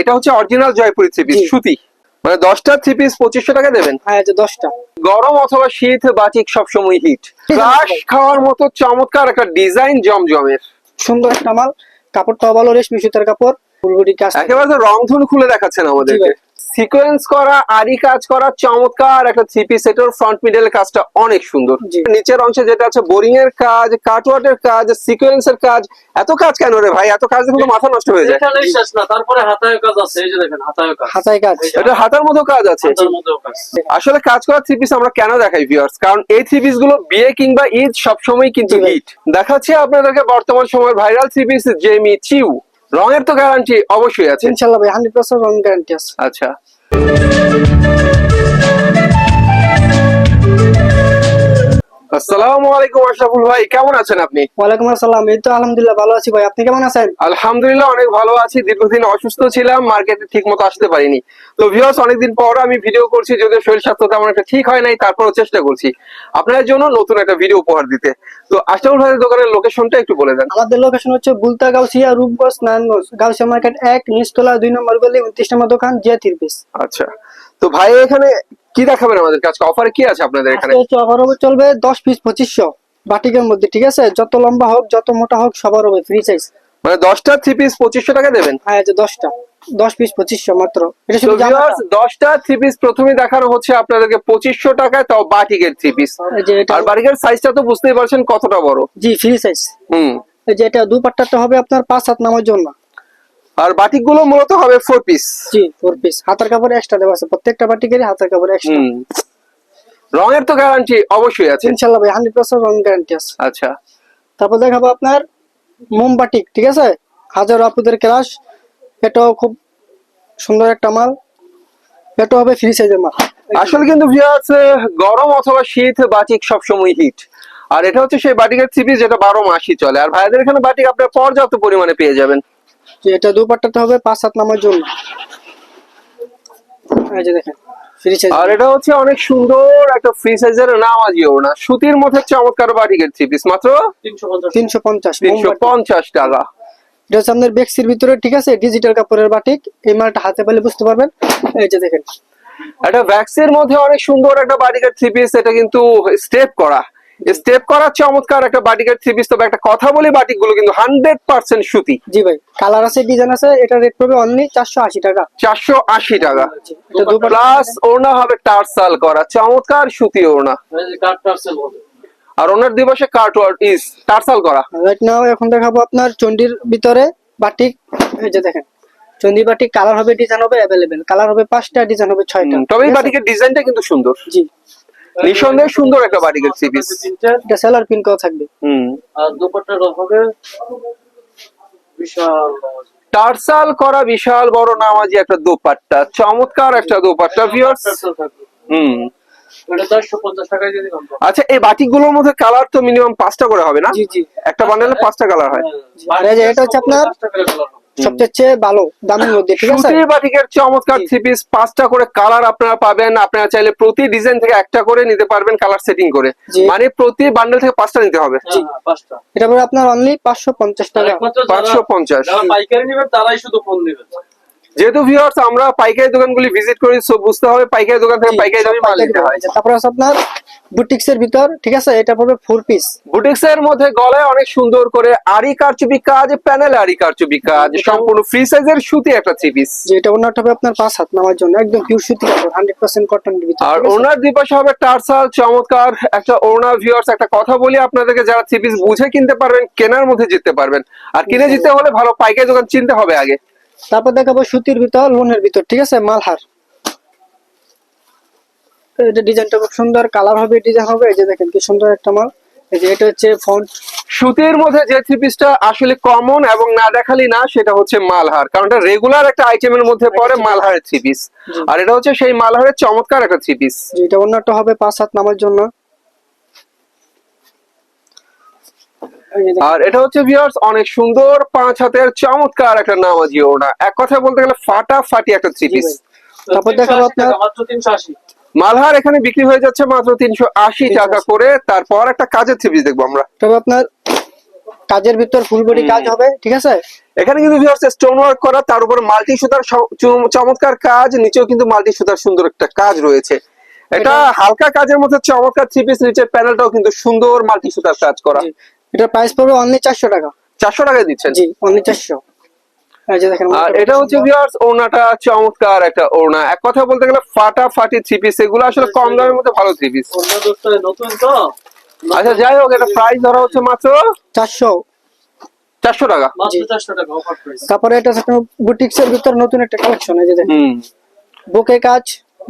এটা হচ্ছে original Jaipuri three piece সুতি। মানে দশটা থ্রি পিস পঁচিশশো টাকা দেবেন। হ্যাঁ দশটা। গরম অথবা শীত বাটিক সবসময় হিট ফ্লাশ খাওয়ার মতো চমৎকার একটা ডিজাইন জমজমের। সুন্দর একটা মাল। কাপড়টাও ভালো রেশমি সুতার কাপড়। ফুলবডি কাজ। একেবারে তো রংধন খুলে দেখাচ্ছেন আমাদেরকে। সিকোয়েন্স করা আরি কাজ করা চমৎকার একটা থ্রি পিস সেটের ফ্রন্ট মিডল কাজটা অনেক সুন্দর। নিচের অংশে যেটা আছে বোরিং এর কাজ কাটওয়ার্টের কাজ সিকোয়েন্স এর কাজ এত কাজ কেন রে ভাই? এত কাজ দেখে তো মাথা নষ্ট হয়ে যায়। শেষ না তারপরে হাতায় কাজ আছে এই যে দেখেন হাতায় কাজ। হাতায় কাজ। এটা হাতার মতো কাজ আছে। হাতার মধ্যেও কাজ। আসলে কাজ করা থ্রি পিস আমরা কেন দেখাই ভিউয়ার্স কারণ এই থ্রি পিসগুলো বিয়ে কিংবা ঈদ সবসময় কিন্তু। হিট দেখাচ্ছি আপনাদেরকে বর্তমান সময়ের viral three piece Jimmy Choo রঙের তো গ্যারান্টি অবশ্যই আছে। ইনশাল্লাহ ভাই হান্ড্রেড পার্সেন্ট রং গ্যারান্টি আছে। আচ্ছা। Thank you. আসসালামু আলাইকুম আশরাফুল ভাই কেমন আছেন আপনি? ওয়ালাইকুম আসসালাম এই তো আলহামদুলিল্লাহ ভালো আছি ভাই। আপনি কেমন আছেন? আলহামদুলিল্লাহ অনেক ভালো আছি। দীর্ঘদিন অসুস্থ ছিলাম মার্কেটে ঠিক মতো আসতে পারিনি। তো ভিউয়ার্স অনেকদিন পর আমি ভিডিও করছি যদিও শরীর স্বাস্থ্য তেমন একটা ঠিক হয় নাই তারপরও চেষ্টা করছি। আপনাদের জন্য নতুন একটা ভিডিও উপহার দিতে। তো আশরাফুল ভাইয়ের দোকানের লোকেশনটা একটু বলে দেন। আমাদের লোকেশন হচ্ছে বুলতা গাউসিয়া রূপগঞ্জ নারায়ণগঞ্জ গাউসিয়া মার্কেট এক নিচতলা দুই নম্বর গলি উনত্রিশ নম্বর দোকান জিয়া তির আচ্ছা। তো ভাই এখানে কি দেখাবেন আমাদের কাছে অফারে কি আছে আপনাদের এখানে? অফার হবে চলবে দশ পিস পঁচিশশো বাটিকের মধ্যে ঠিক আছে? যত লম্বা হোক যত মোটা হোক সবার হবে ফ্রি সাইজ মানে দশটা থ্রি পিস পঁচিশশো টাকা দেবেন? হ্যাঁ দশটা। দশ পিস পঁচিশশো মাত্র। দশটা থ্রি পিস প্রথমে দেখানো হচ্ছে আপনাদেরকে পঁচিশশো টাকায় তাও বাটিকের থ্রি পিস আর বাটিকের সাইজটা তো বুঝতেই পারছেন কতটা বড়। জি ফ্রি সাইজ হুম। এই যে এটা দু পাট্টাটা হবে আপনার পাঁচ হাত নামার জন্য। আর বাটিকগুলো মূলত হবে ফোর পিস জি ফোর পিস হাতের কাপড় এক্সট্রা দেওয়া আছে প্রত্যেকটা বাটিকেরই হাতের কাপড় এক্সট্রা রঙের তো গ্যারান্টি অবশ্যই আছে। ইনশাল্লাহ ভাই হান্ড্রেড পার্সেন্ট রং গ্যারান্টি আছে। আচ্ছা। তারপর দেখাবো আপনার মোমবাটিক ঠিক আছে? হাজার আপুদের ক্লাস এটাও খুব সুন্দর একটা মাল। এটা হবে ফ্রি সাইজের মাল। আসলে কিন্তু ভিউয়ার্স গরম অথবা শীত বাটিক সবসময় হিট আর এটা হচ্ছে সেই বাটিকের থ্রি যেটা বারো মাসই চলে। আর ভাইদের এখানে বাটিক আপনার পর্যাপ্ত পরিমাণে পেয়ে যাবেন। এটা দুপাট্টাতে হবে পাঁচ সাত নামার জন্য। এই যে দেখেন আর এটা হচ্ছে অনেক সুন্দর একটা ফ্রি সাইজের নামাজি ওড়না সুতির মধ্যে চমৎকার বাটিকের থ্রি পিস মাত্র তিনশো পঞ্চাশ। তিনশো পঞ্চাশ তিনশো পঞ্চাশ টাকা। এটা হচ্ছে আপনার বেক্সির ভিতরে ঠিক আছে? ডিজিটাল কাপড়ের বাটিক এই মালটা হাতে পেলে বুঝতে পারবেন। এই যে দেখেন। একটা ভ্যাক্সের মধ্যে অনেক সুন্দর একটা বাটিকের থ্রি পিস এটা কিন্তু স্টেপ করা। স্টেপ করা চমৎকার একটা বাটিকের থ্রি পিস তবে একটা কথা বলি বাটিকগুলো কিন্তু হান্ড্রেড পার্সেন্ট সুতি। জি ভাই কালার আছে ডিজাইন আছে এটা রেট পড়বে অনলি চারশো আশি টাকা। চারশো আশি টাকা। প্লাস ওড়না হবে টার্সাল করা চমৎকার সুতি ওড়না। আর ওনার দিবসে কার্টওয়ার্ড ইস টার্সাল করা। রাইট নাও এখন দেখাবো আপনার চন্ডির ভিতরে বাটিক এই যে দেখেন চন্ডি বাটিক কালার হবে ডিজাইন হবে অ্যাভেলেবেল কালার হবে পাঁচটা ডিজাইন হবে ছয়টা তবে এই বাটিকের ডিজাইনটা কিন্তু সুন্দর। জি। নিঃসন্দেহে সুন্দর একটা বাটিকের থ্রি পিস এটা সেলার পিন করা থাকবে। হুম। আর দুপাট্টার হবে বিশাল টার্সাল করা বিশাল বড় নামাজি একটা দোপাট্টা। চমৎকার একটা দোপাট্টা ভিউয়ার্স হুম। আচ্ছা এই বাটিকগুলোর মধ্যে কালার তো মিনিমাম পাঁচটা করে হবে না? জি জি। একটা বান্ডেলে পাঁচটা কালার হয়। হ্যাঁ, এটা হচ্ছে আপনার পাঁচটা করে সবচেয়ে ভালো দামের মধ্যে ঠিক আছে? সুতির বাটিকের চমৎকার থ্রি পিস পাঁচটা করে কালার আপনারা পাবেন। আপনারা চাইলে প্রতি ডিজাইন থেকে একটা করে নিতে পারবেন কালার সেটিং করে। মানে প্রতি বান্ডেল থেকে পাঁচটা নিতে হবে। হ্যাঁ, এটা পরে আপনার অনলি পাঁচশো পঞ্চাশ টাকা। পাঁচশো পঞ্চাশ। পাইকারি নেবেন তারাই শুধু ফোন দিবেন যেহেতু ভিউয়ার্স আমরা পাইকারি দোকানগুলি ভিজিট করি সো বুঝতে হবে পাইকারি দোকান থেকে পাইকারি দামে মাল নিতে হয়। তারপরে আছে আপনার বুটিক্স এর ভিতর ঠিক আছে? এটা পড়বে ফোর পিস বুটিক্স এর মধ্যে গলায় অনেক সুন্দর করে আরি কারচুপি কাজ প্যানেল আরি কারচুপি কাজ সম্পূর্ণ ফ্রি সাইজের সুতি একটা থ্রি পিস যে এটা ওনারটা হবে আপনার পাঁচ হাত নামার জন্য একদম পিওর সুতি কাপড় হান্ড্রেড পার্সেন্ট কটনের ভিতর আর? ওনার দুপাশে হবে টার্সাল চমৎকার একটা ওনা ভিউয়ার্স একটা কথা বলি আপনাদেরকে যারা থ্রি পিস বুঝে কিনতে পারবেন কেনার মধ্যে জিততে পারবেন। আর কিনে জিততে হলে ভালো পাইকারি দোকান চিনতে হবে আগে। তারপর দেখাবো সুতির ভিতর লোনের ভিতর ঠিক আছে? মালহার। এটা ডিজাইনটা খুব সুন্দর কালার হবে ডিজাইন হবে এই যে দেখেন কি সুন্দর একটা মাল। এই যে এটা হচ্ছে ফন্ট সুতির মধ্যে যে থ্রি পিসটা আসলে কমন এবং না দেখালি না সেটা হচ্ছে মালহার কারণ এটা রেগুলার একটা আইটেমের মধ্যে পড়ে মালহারের থ্রি পিস। আর এটা হচ্ছে সেই মালহারের চমৎকার একটা থ্রি পিস। এটা ওনারটা হবে পাঁচ হাত নামার জন্য এই যে দেখেন, আর এটা হচ্ছে ভিউয়ার্স অনেক সুন্দর পাঁচ হাতের চমৎকার একটা নামাজি ওড়না। এক কথায় বলতে গেলে ফাটাফাটি একটা থ্রি পিস তারপর দেখাবো 380 আপনার- টাকা, মাত্র তিনশো আশি। মালহার এখানে বিক্রি হয়ে যাচ্ছে মাত্র তিনশো আশি টাকা করে। তারপর একটা কাজের থ্রি পিস দেখব আমরা। তবে আপনার কাজের ভিতর ফুল বডি কাজ হবে ঠিক আছে? এখানে কিন্তু স্টোন ওয়ার্ক করা তার উপর মাল্টি সুতার চমৎকার কাজ নিচেও কিন্তু মাল্টি সুতার সুন্দর একটা কাজ রয়েছে। এটা হালকা কাজের মধ্যে চমৎকার থ্রি পিস নিচের প্যানেলটাও কিন্তু সুন্দর মাল্টি সুতার কাজ করা। জি এটার প্রাইস পড়বে অনলি চারশো টাকা। চারশো টাকায় দিচ্ছেন? জি অনলি চারশো। দেখেন আর এটা হচ্ছে ভিউয়ার্স ওড়নাটা চমৎকার একটা ওড়না। এক কথা বলতে গেলে ফাটাফাটি থ্রি পিস এগুলো আসলে কম দামের মধ্যে ভালো থ্রি পিস নতুন তো? আচ্ছা যাই হোক এটা প্রাইস ধরা হচ্ছে মাত্র চারশো। চারশো টাকা। মাত্র চারশো টাকা তারপরে এটা হচ্ছে বুটিক্স এর ভিতর নতুন একটা কালেকশন এই যে দেখেন। বুকে কাজ।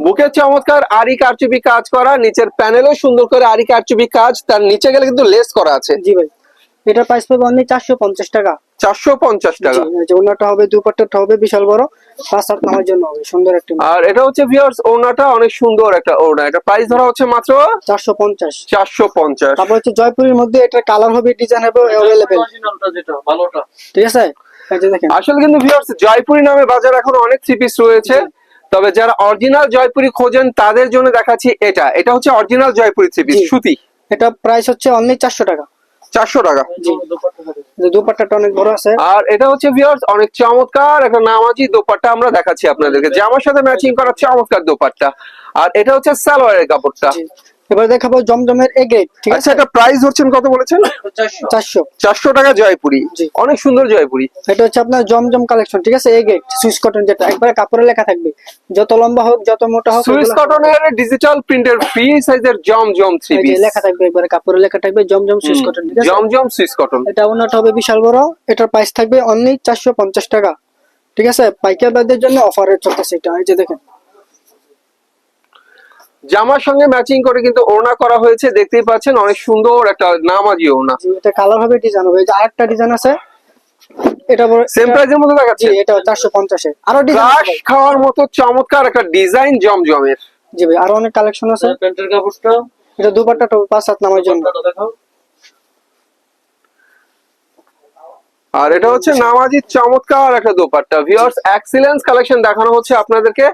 বুকের চমৎকার আরি কারচুপি কাজ করা নিচের প্যানেলও সুন্দর করে আরি কারচুপি কাজ তার নিচে গেলে কিন্তু লেস করা আছে। জি ভাই। এটার প্রাইস পড়বে অনলি চারশো পঞ্চাশ টাকা। চারশো পঞ্চাশ টাকা? ওনাটা হবে দুপাট্টাটা হবে বিশাল বড়। পাঁচ সাত নামার জন্য হবে সুন্দর একটা আর এটা হচ্ছে ভিউয়ার্স ওড়নাটা অনেক সুন্দর একটা ওড়না। এটা প্রাইস ধরা হচ্ছে মাত্র চারশো পঞ্চাশ। চারশো পঞ্চাশ। তারপর হচ্ছে জয়পুরের মধ্যে এটার কালার হবে ডিজাইন হবে অ্যাভেলেবেল অরিজিনালটা যেটা ভালোটা। ঠিক আছে? দেখেন। আসলে কিন্তু ভিউয়ার্স জয়পুরি নামে বাজার এখন অনেক থ্রি পিস রয়েছে। তবে যারা অরিজিনাল জয়পুরি খোঁজেন তাদের জন্য দেখাচ্ছি এটা। এটা হচ্ছে অরিজিনাল জয়পুরি থ্রি পিস সুতি। এটা প্রাইস হচ্ছে অনলি চারশো টাকা। চারশো টাকা। দোপাট্টাটা যে দুপাট্টাটা অনেক বড় আছে। আর এটা হচ্ছে ভিউয়ার্স অনেক চমৎকার। একটা নামাজি দোপাট্টা আমরা দেখাচ্ছি আপনাদেরকে। জামার সাথে ম্যাচিং করা চমৎকার দোপাট্টা। আর এটা হচ্ছে সালোয়ারের কাপড়টা। এবার দেখাবো জমজমের এ গ্রেড ঠিক আচ্ছা আছে? এটা প্রাইস হচ্ছেন কত বলেছেন? চারশো। চারশো। চারশো টাকা জয়পুরি। জি। অনেক সুন্দর জয়পুরি। এটা হচ্ছে আপনার জমজম কালেকশন ঠিক আছে? এ গ্রেড সুইস কটন যেটা একবারে কাপড়ে লেখা থাকবে। যত লম্বা হোক যত মোটা হোক সুইস কটনের ডিজিটাল প্রিন্টের ফ্রি সাইজের জম জম থ্রি পিস লেখা থাকবে একবারে কাপড়ে লেখা থাকবে জমজম সুইস কটন ঠিক আছে? জম জম সুইস কটন এটা ওনাটা হবে বিশাল বড়। এটার প্রাইস থাকবে অনলি চারশো পঞ্চাশ টাকা ঠিক আছে? পাইকার বাদের জন্য অফারে চলতেছে এটা এই যে দেখেন। জামার সঙ্গে ম্যাচিং করে কিন্তু ওড়না করা হয়েছে দেখতেই পাচ্ছেন অনেক সুন্দর একটা নামাজি ওড়না। এটা কালার হবে ডিজাইন হবে। এই যে আরেকটা ডিজাইন আছে এটা সেম এটা- মধ্যে দেখাচ্ছে? এটা চারশো পঞ্চাশে। আরও ডিজাইন ক্রাশ খাওয়ার মতো চমৎকার একটা ডিজাইন জমজমের। জি ভাই আরও অনেক কালেকশন আছে। প্যান্টের কাপড়টা? এটা দুপাট্টা টপ পাঁচ সাত নামার জন্য। আর এটা হচ্ছে নামাজি চমৎকার একটা দোপাট্টা। ভিউয়ার্স এক্সিলেন্স কালেকশন দেখানো হচ্ছে আপনাদেরকে।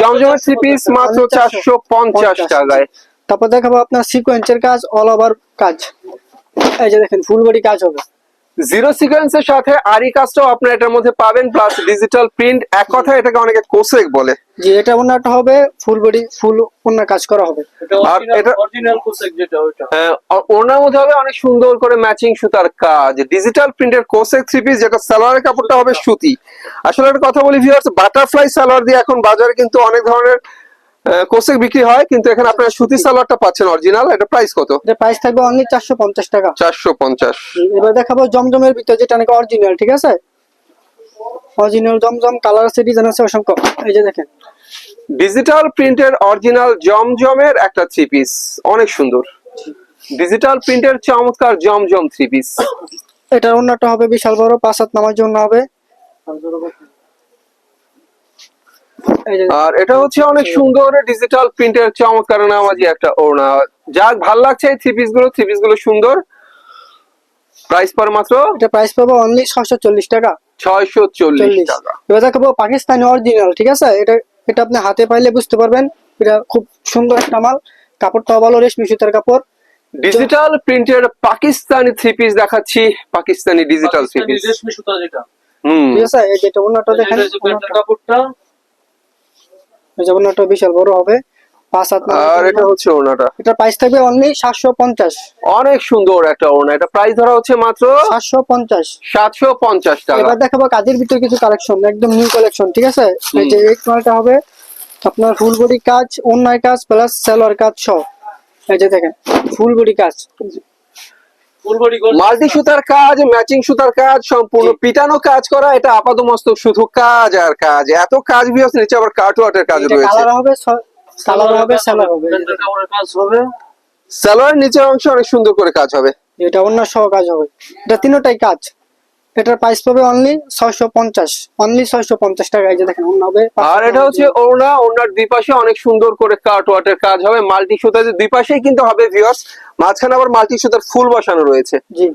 জমজমের থ্রি পিস মাত্র চারশো পঞ্চাশ টাকায়। তারপর দেখাবো আপনার সিকোয়েন্সের কাজ অল ওভার কাজ। এই যে দেখেন ফুল বডি কাজ হবে। জিরো সিকোয়েন্সের সাথে আরি কাজটাও আপনার এটার মধ্যে পাবেন প্লাস ডিজিটাল প্রিন্ট এক কথা এটাকে অনেকে কোসেক বলে। জি এটা ওনাটা হবে ফুল বডি ফুল ওনার কাজ করা হবে। এটা আর অরিজিনাল এটা- অরিজিনাল কোসেক যেটা ওইটা। আহ, ওনার মধ্যে হবে অনেক সুন্দর করে ম্যাচিং সুতার কাজ। ডিজিটাল প্রিন্টের কোসেক থ্রি পিস যেটা সালোয়ারের কাপড়টা হবে সুতি। আসলে একটা কথা বলি ভিউয়ার্স বাটারফ্লাই সালোয়ার দিয়ে এখন বাজারে কিন্তু অনেক ধরনের কোসেক বিক্রি হয় কিন্তু এখানে আপনারা সুতি সালোয়ারটা পাচ্ছেন অরিজিনাল এটা প্রাইস কত? এটা প্রাইস থাকবে অনলি চারশো পঞ্চাশ টাকা। চারশো পঞ্চাশ। জি, এবার দেখাবো জমজমের ভিতর যেটা নাকি অরিজিনাল ঠিক আছে? অরিজিনাল জমজম কালার আছে ডিজাইন আছে অসংখ্য। এই যে দেখেন। ডিজিটাল প্রিন্টের অরিজিনাল জমজমের একটা থ্রি পিস অনেক সুন্দর। ডিজিটাল প্রিন্টের চমৎকার জমজম থ্রি পিস এটার ওনাটা হবে বিশাল বড় পাঁচ হাত নামার জন্য হবে। আর এটা হচ্ছে অনেক সুন্দর ডিজিটাল প্রিন্টের চমৎকার নামাজি একটা ওড়না। যাক ভালো লাগছে এই থ্রি পিসগুলো। থ্রি পিসগুলো সুন্দর। প্রাইস পর মাত্র এটা প্রাইস পাবো অনলি ছশো চল্লিশ টাকা। ছয়শো চল্লিশ চল্লিশ। টাকা। এবার দেখাবো পাকিস্তানি অরিজিনাল ঠিক আছে? এটা এটা আপনি হাতে পাইলে বুঝতে পারবেন এটা খুব সুন্দর একটা মাল। কাপড়টাও ভালো রেশমি সুতার কাপড়। ডিজিটাল প্রিন্টের পাকিস্তানি থ্রি পিস দেখাচ্ছি। পাকিস্তানি ডিজিটাল থ্রি পিস রেশমি সুতা যেটা। হুম। ঠিক আছে? এই যেটা ওনাটা দেখেন এটা কাপড়টা। এই যে ওনাটা বিশাল বড় হবে। পাঁচ হাত আর এটা হচ্ছে ওড়নাটা এটার প্রাইস থাকবে অনলি সাতশো পঞ্চাশ। অনেক সুন্দর একটা ওড়না এটা প্রাইস ধরা হচ্ছে মাত্র সাতশো পঞ্চাশ। সাতশো পঞ্চাশ টাকা। এবার দেখাবো কাজের ভিতরে কিছু কালেকশন একদম নিউ কালেকশন ঠিক আছে? এই যে এই হবে আপনার ফুল বডি কাজ অন্যায় কাজ প্লাস সেলোয়ার কাজ সহ। এই যে দেখেন ফুল বডি কাজ। মাল্টি সুতার কাজ ম্যাচিং সুতার কাজ সম্পূর্ণ পিটানো কাজ করা এটা আপাতমস্তক শুধু কাজ আর কাজ। এত কাজ বিহস নিচে আবার কাটওয়াটের কাজ রয়েছে। হবে হবে সেলোয়ার হবে কাজ হবে। সালোয়ার নিচের অংশ অনেক সুন্দর করে কাজ হবে। এটা অন্য সহ কাজ হবে। এটা তিনটাই কাজ। এটার প্রাইস পাবে অনলি ছয়শো পঞ্চাশ অনলি ছয়শো পঞ্চাশ টাকা। এই যে দেখেন অন্য হবে আর এটা হচ্ছে ওড়না ওড়নার দুই পাশে অনেক সুন্দর করে কাটওয়ার্টের কাজ হবে। মাল্টি সুতার দুই পাশেই কিন্তু হবে ভিউয়ার্স মাঝখানে আবার মাল্টি সুতার ফুল বসানো রয়েছে। জি।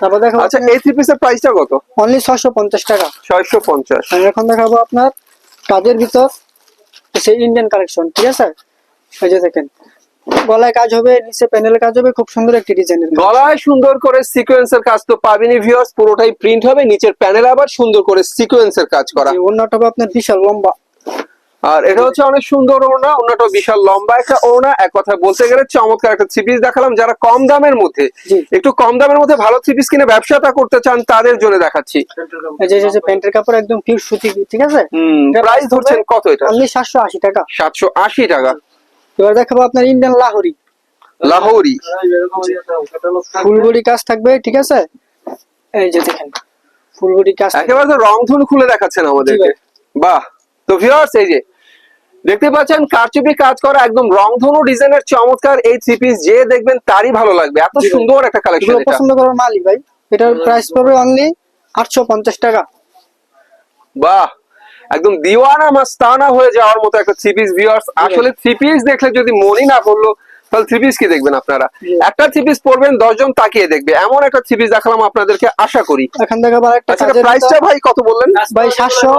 তারপর দেখাবো আচ্ছা এই থ্রি পিসের প্রাইসটা কত? অনলি ছয়শো পঞ্চাশ টাকা। ছয়শো পঞ্চাশ। আমি এখন দেখাবো আপনার কাজের ভিতর সে ইন্ডিয়ান কালেকশন ঠিক আছে? এই যে দেখেন গলায় কাজ হবে নিচে প্যানেলে কাজ হবে খুব সুন্দর একটি ডিজাইনের গলায় সুন্দর করে সিকোয়েন্সের কাজ তো পাবেনি ভিউয়ার্স পুরোটাই প্রিন্ট হবে নিচের প্যানেল আবার সুন্দর করে সিকোয়েন্সের কাজ করা। অন্যটা হবে আপনার বিশাল লম্বা। আর এটা হচ্ছে অনেক সুন্দর ওড়না ওড়নাটা বিশাল লম্বা একটা ওড়না এক কথায় বলতে গেলে চমৎকার একটা থ্রি পিস দেখালাম যারা কম দামের মধ্যে একটু কম দামের মধ্যে ভালো থ্রি পিস কিনে ব্যবসাটা করতে চান তাদের জন্য দেখাচ্ছি। এই যে এই যে প্যান্টের কাপড় একদম পিওর সুতি ঠিক আছে? প্রাইস ধরছেন কত এটা? অনলি সাতশো আশি টাকা। সাতশো আশি টাকা। এবার দেখাবো আপনার ইন্ডিয়ান লাহোরি লাহোরি। ফুলবড়ি কাজ থাকবে ঠিক আছে? এই যে দেখেন ফুলবড়ি কাজ একেবারে রং ধুন খুলে দেখাচ্ছেন আমাদেরকে। বাহ তো ভিউয়ার্স এই যে দেখতে পাচ্ছেন কারচুপি কাজ করা একদম রংধনু ডিজাইনের চমৎকার এই থ্রি পিস যে দেখবেন তারই ভালো লাগবে। এত সুন্দর একটা কালেকশন এটা। পছন্দ করার মালিক ভাই। এটার প্রাইস পড়বে অনলি আটশো পঞ্চাশ টাকা। বাহ একদম দিওয়ানা মাস্তানা হয়ে যাওয়ার মতো একটা থ্রি পিস ভিউয়ার্স আসলে থ্রি পিস দেখলে যদি মনই না করল তাহলে থ্রি পিস কি দেখবেন আপনারা? একটা থ্রি পিস পরবেন দশজন তাকিয়ে দেখবে। এমন একটা থ্রি পিস দেখালাম আপনাদেরকে আশা করি। এখান থেকে আবার একটা আচ্ছা প্রাইসটা ভাই কত বললেন? ভাই সাতশো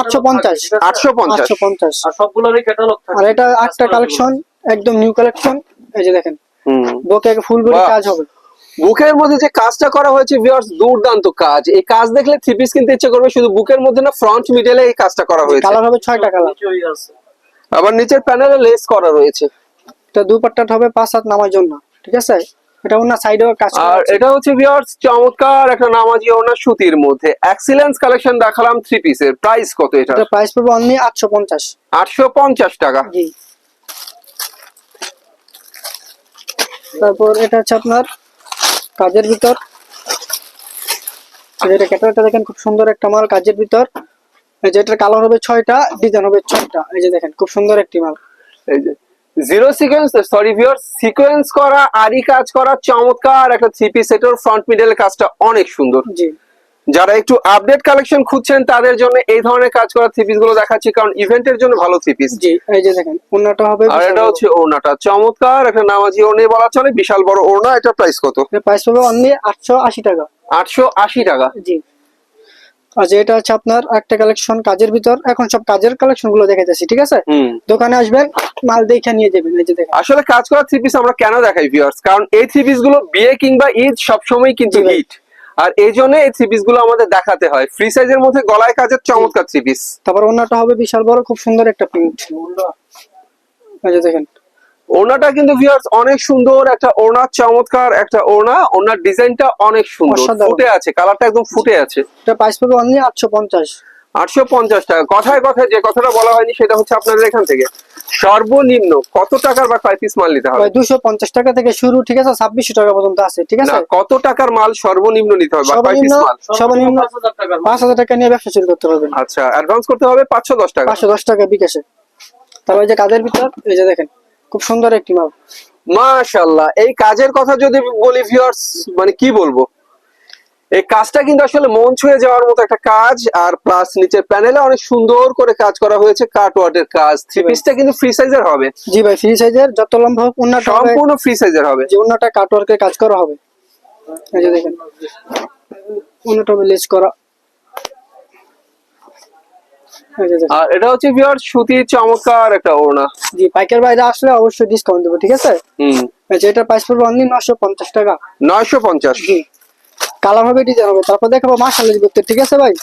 আটশো পঞ্চাশ। আটশো পঞ্চাশ। আটশো পঞ্চাশ। আর সবগুলোরই ক্যাটালগ থাকে। আর এটা একটা কালেকশন একদম নিউ কালেকশন এই যে দেখেন। হুম। বকে ফুলবড়ি বাহ। কাজ হবে। বুকের মধ্যে যে কাজটা করা হয়েছে ভিউয়ার্স দুর্দান্ত কাজ। এই কাজ দেখলে থ্রি পিস কিনতে ইচ্ছে করবে শুধু বুকের মধ্যে না ফ্রন্ট মিডলে এই কাজটা করা হয়েছে। কালার হবে ছয়টা কালার আবার নিচের প্যানেলে লেস করা রয়েছে। এটা দুপাট্টাটা হবে পাঁচ হাত নামার জন্য। ঠিক আছে? এটা অন্য সাইডেও কাজ আর এটা হচ্ছে ভিউয়ার্স চমৎকার একটা নামাজি ওনা সুতির মধ্যে। এক্সিলেন্স কালেকশন দেখালাম থ্রি পিসের প্রাইস কত এটা? এটা প্রাইস পড়বে অনলি আটশো পঞ্চাশ। আটশো পঞ্চাশ টাকা। জি। তারপর এটা হচ্ছে আপনার কাজের ভিতর। যেটা ক্যাটারটা দেখেন খুব সুন্দর একটা মাল কাজের ভিতর। এই যে এটার কালার হবে ছয়টা ডিজাইন হবে ছয়টা। এই যে দেখেন খুব সুন্দর একটি মাল। এই যে zero sequence sorry viewer sequence করা আরি কাজ করা চমৎকার একটা থ্রি পিস সেটের ফ্রন্ট মিডল কাজটা অনেক সুন্দর। জি। যারা একটু আপডেট কালেকশন খুঁজছেন তাদের জন্য এই ধরনের কাজ করা থ্রি পিসগুলো দেখাচ্ছি কারণ ইভেন্টের জন্য ভালো থ্রি পিস জি এই যে দেখেন অন্যটা হবে আর এটা হচ্ছে ওড়নাটা। চমৎকার একটা নামাজি ওড়নে বলা চলে বিশাল বড় ওড়না এটা প্রাইস কত? প্রাইস পড়বে অনলি আটশো আশি টাকা। আটশো আশি টাকা। জি। আচ্ছা এটা হচ্ছে আপনার একটা কালেকশন কাজের ভিতর এখন সব কাজের কালেকশনগুলো দেখে যাচ্ছি ঠিক আছে? দোকানে আসবেন মাল দেখে নিয়ে যাবেন এই যে দেখেন। আসলে কাজ করা থ্রি পিস আমরা কেন দেখাই ভিউয়ার্স কারণ এই থ্রি পিসগুলো বিয়ে কিংবা ঈদ সবসময় কিন্তু হিট আর এই জন্য এই থ্রি পিসগুলো আমাদের দেখাতে হয়। ফ্রি সাইজের মধ্যে গলায় কাজের চমৎকার থ্রি পিস তারপর অন্যটা হবে বিশাল বড় খুব সুন্দর একটা প্রিন্ট দেখেন। ওড়নাটা কিন্তু ভিউয়ার্স অনেক সুন্দর একটা ওড়না চমৎকার একটা ওড়না ওড়নার ডিজাইনটা অনেক সুন্দর। ফুটে আছে কালারটা একদম ফুটে আছে। এটা প্রাইস পড়বে অনলি আটশো পঞ্চাশ। আটশো পঞ্চাশ টাকা। কথায় কথায় যে কথাটা বলা হয়নি সেটা হচ্ছে আপনাদের এখান থেকে। সর্বনিম্ন কত টাকার বা কয় পিস মাল নিতে হবে? দুশো পঞ্চাশ টাকা থেকে শুরু ঠিক আছে? ছাব্বিশশো টাকা পর্যন্ত আছে ঠিক আছে? কত টাকার মাল সর্বনিম্ন নিতে হবে সর্বনিম্ন পাঁচ হাজার টাকা নিয়ে ব্যবসা শুরু করতে হবে আচ্ছা অ্যাডভান্স করতে হবে পাঁচশো দশ টাকা। পাঁচশো দশ টাকা বিকাশে। তারপর যে কাজের ভিতর এই যে দেখেন খুব সুন্দর একটি মাল। মাশাল্লাহ এই কাজের কথা যদি বলি ভিউয়ার্স মানে কি বলব? এই কাজটা কিন্তু আসলে মন ছুঁয়ে যাওয়ার মতো একটা কাজ আর প্লাস নিচের প্যানেলে অনেক সুন্দর করে কাজ করা হয়েছে কাট ওয়ার্ডের কাজ। থ্রি পিসটা কিন্তু ফ্রি সাইজের হবে। জি ভাই ফ্রি সাইজের যত লম্বা হোক অন্যটা সম্পূর্ণ ফ্রি সাইজের হবে। যে অন্যটা কাটওয়ার্কের কাজ করা হবে। এই যে দেখেন হবে লেজ করা। আর এটা হচ্ছে ভিউয়ার্স সুতির চমৎকার একটা ওড়না। জি পাইকার বাইরে আসলে অবশ্যই ডিসকাউন্ট দেবো ঠিক আছে? হুম। এটা প্রাইস পড়বে অনলি নশো পঞ্চাশ টাকা। নয়শো পঞ্চাশ। জি। কালার হবে ডিজাইন হবে তারপর দেখাবো মাসালের ভিতরে ঠিক আছে ভাই?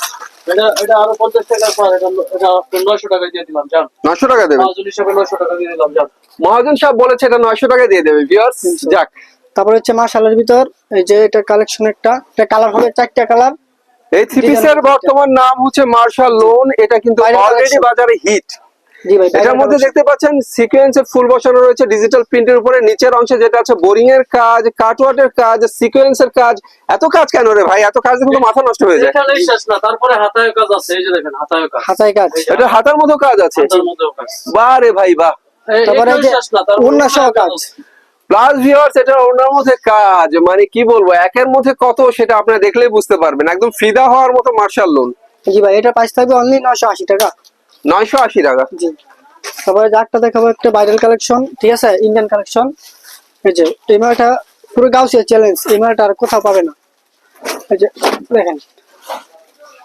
এটা এটা আরও পঞ্চাশ টাকার পর এটা এটা আপনার নয়শো টাকা দিয়ে দিলাম টাকা দেবে টাকা দিয়ে দিলাম মহাজন সাহেব বলেছে এটা নয়শো টাকা দিয়ে দেবে ভিউয়ার্স যাক। তারপর হচ্ছে মাসালের ভিতর এই যে এটা কালেকশন একটা এটা কালার হবে চারটা কালার এই থ্রি পিসের বর্তমান নাম হচ্ছে মার্শাল লোন এটা কিন্তু অলরেডি বাজারে হিট এটার মধ্যে দেখতে পাচ্ছেন সিকোয়েন্সের ফুল বসানো রয়েছে ডিজিটাল প্রিন্টের উপরে নিচের অংশে যেটা আছে বোরিং এর কাজ কাটওয়ার্টের কাজ সিকোয়েন্সের কাজ। এত কাজ কেন রে ভাই? এত কাজ দেখলে তো মাথা নষ্ট হয়ে যায়। শেষ না তারপরে হাতায় কাজ আছে এই যে দেখেন হাতায় কাজ। হাতায় কাজ। এটা হাতার মতো কাজ আছে। হাতার মধ্যেও কাজ। বাহ রে ভাই বাহ। তারপরে যে শেষ না, তারপরে ওড়না সহ কাজ। প্লাস ভিউয়ার্স এটা ওনার মধ্যে কাজ। মানে কি বলব একের মধ্যে কত সেটা আপনারা দেখলেই বুঝতে পারবেন। একদম ফিদা হওয়ার মতো মার্শাল লোন জি ভাই এটা প্রাইস থাকবে অনলি নশো আশি টাকা। নয়শো আশি টাকা। জি। তারপরে যে একটা দেখাবো একটা ভাইরাল কালেকশন ঠিক আছে? ইন্ডিয়ান কালেকশন এই যে এই মালটা পুরো গাউসিয়া চ্যালেঞ্জ এই মালটা আর কোথাও পাবে না। এই যে দেখেন।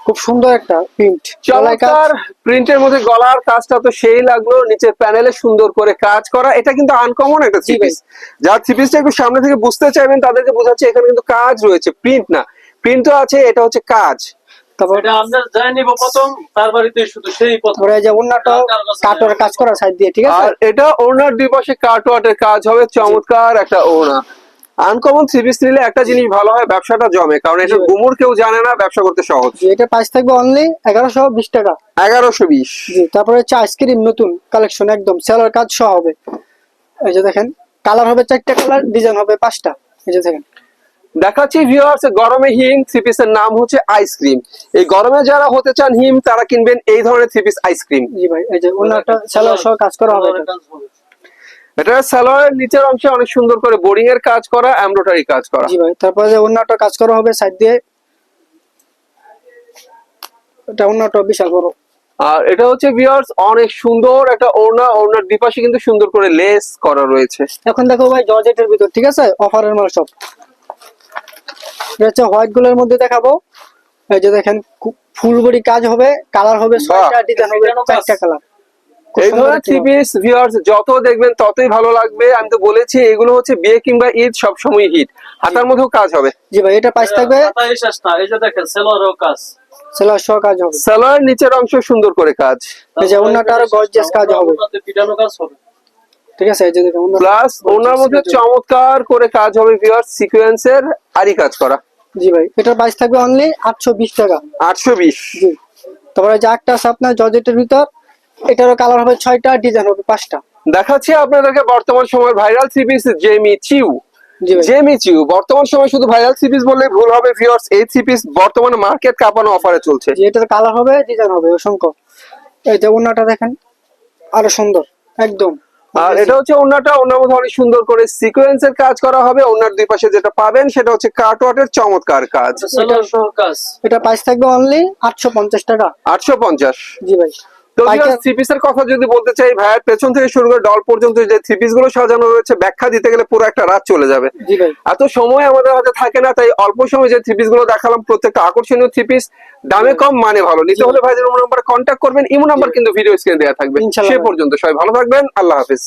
খুব সুন্দর একটা প্রিন্ট চমৎকার প্রিন্টের মধ্যে গলার কাজটা তো সেই লাগল নিচের প্যানেলে সুন্দর করে কাজ করা। এটা কিন্তু আনকমন একটা থ্রি। পিস যার থ্রি পিসটা একটু সামনে থেকে বুঝতে চাইবেন তাদেরকে বোঝাচ্ছে এখানে কিন্তু কাজ রয়েছে প্রিন্ট না। প্রিন্ট তো আছে এটা হচ্ছে কাজ। তারপর এটা আমরা যাই নিব প্রথম তার বাড়িতে শুধু সেই প্রথম। তারপরে যে অন্যটা কাটোর কাজ করা সাইড দিয়ে ঠিক আছে? আর এটা ওনার দুই পাশে কাটওয়ার্টের কাজ হবে চমৎকার একটা ওনা আনকমন থ্রি নিলে একটা জিনিস ভালো হয় ব্যবসাটা জমে কারণ এটা। গুমুর কেউ জানে না ব্যবসা করতে সহজ। এটা প্রাইস থাকবে অনলি এগারোশো বিশ টাকা। এগারোশো বিশ। তারপরে হচ্ছে আইসক্রিম নতুন কালেকশন একদম সেলার কাজ সহ হবে। এই যে দেখেন কালার হবে চারটা কালার ডিজাইন হবে পাঁচটা। এই যে দেখেন। দেখাচ্ছি ভিউয়ার্স গরমে হিম থ্রি পিসের নাম হচ্ছে আইসক্রিম এই গরমে যারা হতে চান হিম তারা কিনবেন এই ধরনের থ্রি পিস আইসক্রিম জি ভাই এই যে অন্যটা সেলার সহ কাজ করা হবে এটা। সালোয়ারের নিচের অংশে অনেক সুন্দর করে বোরিং এর কাজ করা এমব্রয়ডারি কাজ করা। জি ভাই তারপরে যে কাজ করা হবে সাইড দিয়ে। এটা অন্যটা বিশাল বড়। আর এটা হচ্ছে ভিউয়ার্স অনেক সুন্দর একটা ওড়না ওড়নার দুপাশে কিন্তু সুন্দর করে লেস করা রয়েছে। এখন দেখো ভাই জর্জেটের ভিতর ঠিক আছে? অফারের মাল সব। এটা হচ্ছে হোয়াইটগুলোর মধ্যে দেখাবো। এই যে দেখেন ফুল বডি কাজ হবে কালার হবে ছয়টা ডিজাইন হবে চারটা কালার এই ধরনের থ্রি পিস ভিউয়ার্স যত দেখবেন ততই ভালো লাগবে। আমি তো বলেছি এগুলো হচ্ছে বিয়ে কিংবা ঈদ সব সময় হিট হাতার মধ্যেও কাজ হবে। জি ভাই এটা প্রাইস থাকবে। না, এই যে দেখেন কাজ। সেলার সহ কাজ হবে। নিচের অংশ সুন্দর করে কাজ। এই যে আরও কাজ হবে। পিটানো কাজ হবে। ঠিক আছে এই যে দেখেন প্লাস ওনার মধ্যে চমৎকার করে কাজ হবে ভিউয়ার্স সিকোয়েন্সের আরি কাজ করা। জি ভাই। এটার প্রাইস থাকবে অনলি আটশো বিশ টাকা। আটশো বিশ। জি। তারপরে যে একটা আছে আপনার জর্জেটের ভিতর এটারও কালার হবে ছয়টা ডিজাইন হবে পাঁচটা। দেখাচ্ছি আপনাদেরকে বর্তমান সময়ের ভাইরাল থ্রি জেমি চিউ জি জেমি চিউ বর্তমান সময় শুধু ভাইরাল বললে ভুল হবে ভিউয়ার্স এই বর্তমানে মার্কেট কাঁপানো অফারে চলছে। এটার কালার হবে ডিজাইন হবে অসংখ্য। এই যে অন্যটা দেখেন আরও সুন্দর একদম। আর এটা হচ্ছে ওনাটা ওনার মধ্যে অনেক সুন্দর করে সিকোয়েন্সের কাজ করা হবে। ওনার দুই পাশে যেটা পাবেন সেটা হচ্ছে কাটওয়াটের চমৎকার কাজ। সেলোয়ার সহ কাজ। এটা প্রাইস থাকবে অনলি আটশো পঞ্চাশ টাকা। আটশো পঞ্চাশ। জি ভাই। তো থ্রি পিসের কথা যদি বলতে চাই ভাইয়ের পেছন থেকে শুরু করে ডল পর্যন্ত যে থ্রি পিসগুলো সাজানো রয়েছে ব্যাখ্যা দিতে গেলে পুরো একটা রাত চলে যাবে। এত সময় আমাদের হাতে থাকে না তাই অল্প সময় যে থ্রি পিসগুলো দেখালাম প্রত্যেকটা আকর্ষণীয় থ্রি পিস দামে কম মানে ভালো। নিতে হলে ভাইদের নাম্বার কন্ট্যাক্ট করবেন ইমো নাম্বার কিন্তু ভিডিও স্ক্রিনে দেওয়া থাকবে। সে পর্যন্ত সবাই ভালো থাকবেন আল্লাহ হাফিজ।